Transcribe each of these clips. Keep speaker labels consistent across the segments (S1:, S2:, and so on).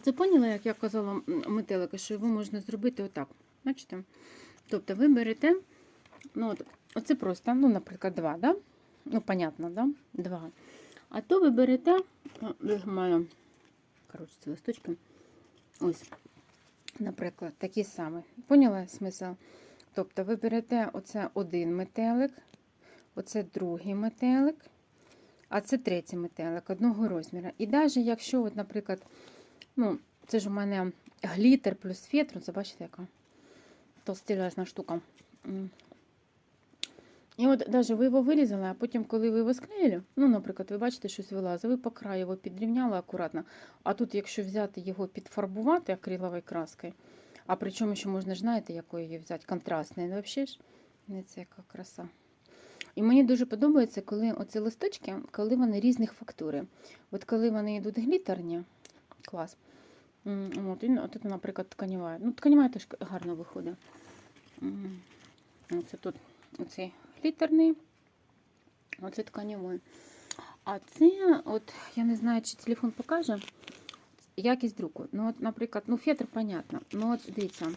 S1: Оце поняла, як я казала метелика, що його можна зробити отак. Бачите? Тобто ви берете, ну от, оце просто, ну, наприклад, два, да? Ну, понятно, да? Два. А то ви берете, десь коротше, ці листочки. Ось, наприклад, такі самі. Поняла смисл? Тобто ви берете оце один метелик, оце другий метелик, а це третій метелик одного розміру. І навіть якщо, от, наприклад, ну, це ж у мене глітер плюс фетр, це бачите, яка толстелезна штука. І от навіть ви його вирізали, а потім, коли ви його склеїли, ну, наприклад, ви бачите, щось вилазить, ви по краю його підрівняли акуратно. А тут, якщо взяти його підфарбувати акриловою краскою, а причому ще можна ж знаєте, якою її взяти, контрастною, ну, взагалі ж, не це яка краса. І мені дуже подобається, коли оці листочки, коли вони різних фактури. От коли вони йдуть глітерні, клас. От, і, от, наприклад, тканєва. Ну, тканєва теж гарно виходить. Оце тут оцей глітерний, оце тканєвий. А це, от, я не знаю, чи телефон покаже, якість друку. Ну, от, наприклад, ну, фетр, понятно. Ну, от, дивіться.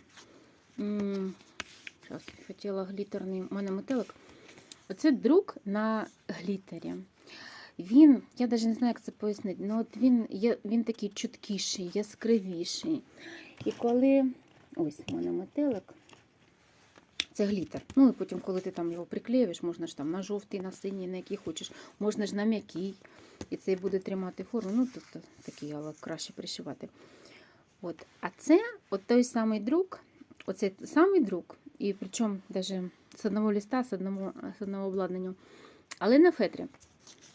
S1: Зараз, хотіла глітерний, у мене метелик. Оце друк на глітері. Він, я навіть не знаю, як це пояснити, але от він, він такий чуткіший, яскравіший. І коли. Ось у мене метелик. Це глітер. Ну і потім, коли ти там його приклеюєш, можна ж там на жовтий, на синій, на який хочеш, можна ж на м'який. І цей буде тримати форму. Ну, тобто такий, але краще пришивати. От. А це от той самий друк, оцей самий друк, і причому навіть з одного листа, з одного, з одного обладнання. Але на фетрі.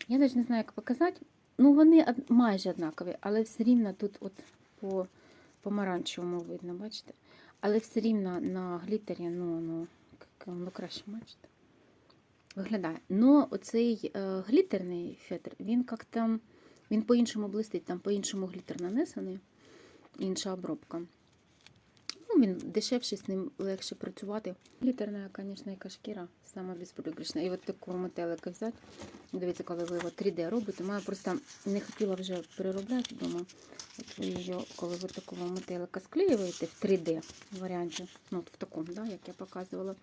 S1: Я навіть не знаю, як показати. Ну, вони майже однакові, але все рівно тут от по помаранчевому видно, бачите? Але все рівно на глітері, ну, ну, воно краще, бачите? Виглядає. Ну, оцей е, глітерний фетр, він як-то, він по-іншому блистить, там по-іншому глітер нанесений, інша обробка. Він дешевший, з ним легше працювати. Глітерна, звісно, яка шкіра, сама безпрограшна. І от такого метелика взяти. Дивіться, коли ви його 3D робите. Моя просто не хотіла вже переробляти вдома. От ви її, коли ви такого метелика склеюєте в 3D варіанті, ну от в такому, да, як я показувала.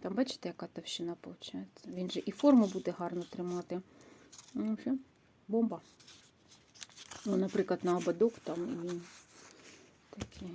S1: Там бачите, яка товщина виходить. Він же і форму буде гарно тримати. Ну, все, бомба. Ну, наприклад, на ободок там і такі.